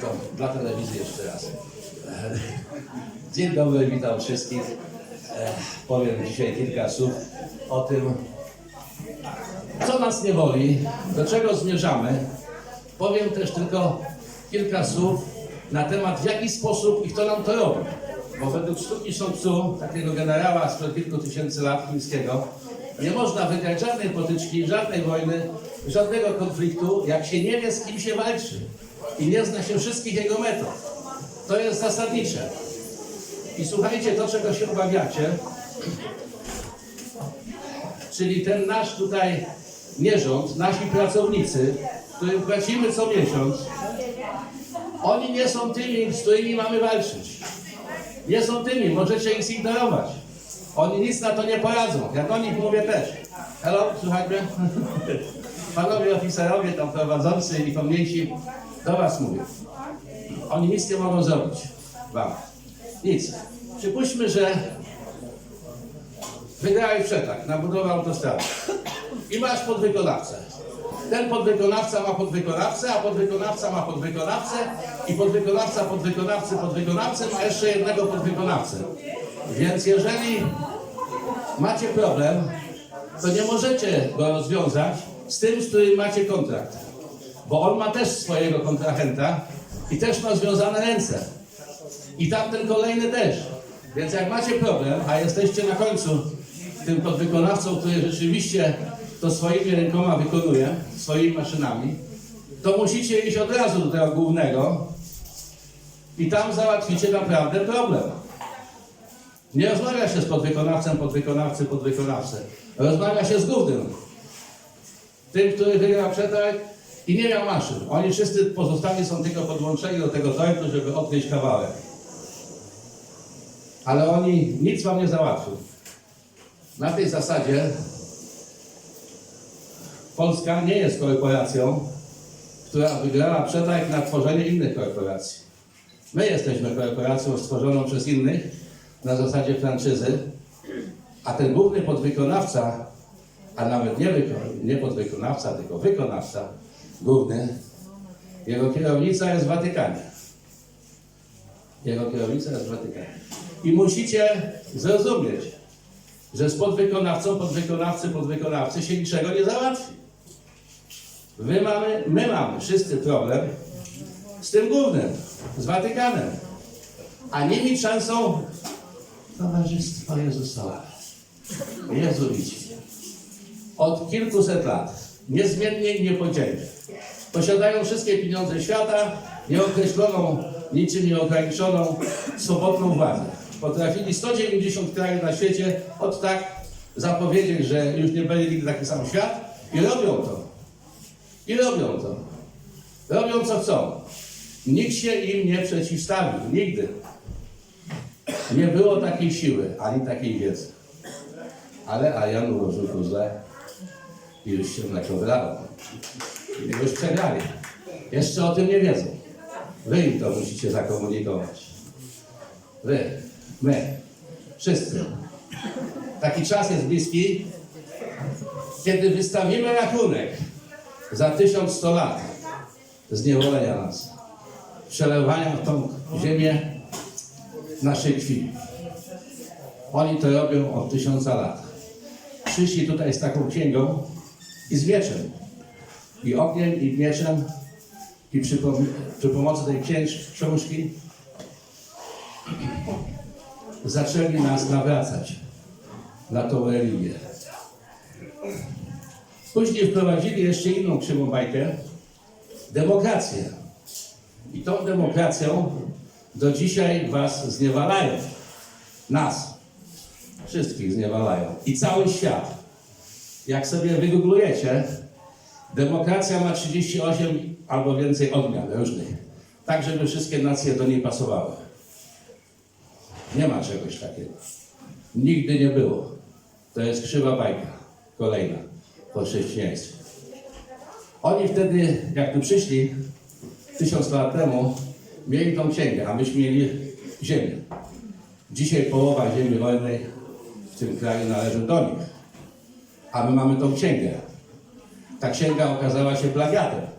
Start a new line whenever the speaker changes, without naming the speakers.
to dla telewizji jeszcze raz. Dzień dobry, witam wszystkich. Powiem dzisiaj kilka słów o tym, co nas nie boli, do czego zmierzamy. Powiem też tylko kilka słów na temat, w jaki sposób i kto nam to robi. Bo według sztuki Sun Tzu, takiego generała sprzed kilku tysięcy lat chińskiego, nie można wygrać żadnej potyczki, żadnej wojny, żadnego konfliktu, jak się nie wie, z kim się walczy i nie zna się wszystkich jego metod. To jest zasadnicze. I słuchajcie, to czego się obawiacie, czyli ten nasz tutaj nierząd, nasi pracownicy, którym płacimy co miesiąc, oni nie są tymi, z którymi mamy walczyć. Nie są tymi, możecie ich zignorować. Oni nic na to nie poradzą. Jak o nich mówię też. Hello, słuchaj mnie? Panowie oficerowie, tam prowadzący i pomniejsi, do was mówię. Oni nic nie mogą zrobić wam. Nic. Przypuśćmy, że wygrałeś przetarg na budowę autostrady i masz podwykonawcę. Ten podwykonawca ma podwykonawcę, a podwykonawca ma podwykonawcę i podwykonawca podwykonawcy podwykonawcę ma jeszcze jednego podwykonawcę. Więc jeżeli macie problem, to nie możecie go rozwiązać z tym, z którym macie kontrakt. Bo on ma też swojego kontrahenta i też ma związane ręce. I tamten kolejny też. Więc jak macie problem, a jesteście na końcu tym podwykonawcą, który rzeczywiście to swoimi rękoma wykonuje, swoimi maszynami, to musicie iść od razu do tego głównego i tam załatwicie naprawdę problem. Nie rozmawia się z podwykonawcą, podwykonawcy, podwykonawcę. Rozmawia się z głównym. Tym, który wygrał przetarg i nie miał maszyn. Oni wszyscy pozostali są tylko podłączeni do tego tortu, żeby odkryć kawałek. Ale oni nic wam nie załatwią. Na tej zasadzie Polska nie jest korporacją, która wygrała przetarg na tworzenie innych korporacji. My jesteśmy korporacją stworzoną przez innych na zasadzie franczyzy, a ten główny podwykonawca, a nawet nie, nie podwykonawca, tylko wykonawca główny, jego kierownica jest w Watykanie. Jego kierownica jest w Watykanie. I musicie zrozumieć, że z podwykonawcą, podwykonawcy, podwykonawcy się niczego nie załatwi. My mamy, my mamy wszyscy problem z tym głównym, z Watykanem. A nimi szansą Towarzystwo Jezusowe. Jezuici. Od kilkuset lat. Niezmiennie i niepodzielnie. Posiadają wszystkie pieniądze świata, nieokreśloną, niczym nieograniczoną, swobodną władzę. Potrafili 190 krajów na świecie od tak zapowiedzieć, że już nie będzie nigdy taki sam świat i robią to. I robią to. Robią co chcą. Nikt się im nie przeciwstawił. Nigdy. Nie było takiej siły, ani takiej wiedzy. Ale Ajan ułożył puzzle i już się wylało. I już przegrali. Jeszcze o tym nie wiedzą. Wy im to musicie zakomunikować. Wy, my, wszyscy. Taki czas jest bliski, kiedy wystawimy rachunek za 1100 lat zniewolenia nas, przelewania w tą ziemię naszej krwi. Oni to robią od tysiąca lat. Przyszli tutaj z taką księgą i z mieczem. I ogniem, i mieczem. I przy, przy pomocy tej księż, książki zaczęli nas nawracać na tą religię. Później wprowadzili jeszcze inną krzywą bajkę, demokrację. I tą demokracją do dzisiaj was zniewalają. Nas. Wszystkich zniewalają. I cały świat. Jak sobie wygooglujecie, demokracja ma 38 albo więcej odmian różnych. Tak, żeby wszystkie nacje do niej pasowały. Nie ma czegoś takiego. Nigdy nie było. To jest krzywa bajka. Kolejna po chrześcijaństwie. Oni wtedy, jak tu przyszli, tysiąc lat temu, mieli tą księgę, a myśmy mieli ziemię. Dzisiaj połowa ziemi wolnej w tym kraju należy do nich. A my mamy tą księgę. Ta księga okazała się plagiatem.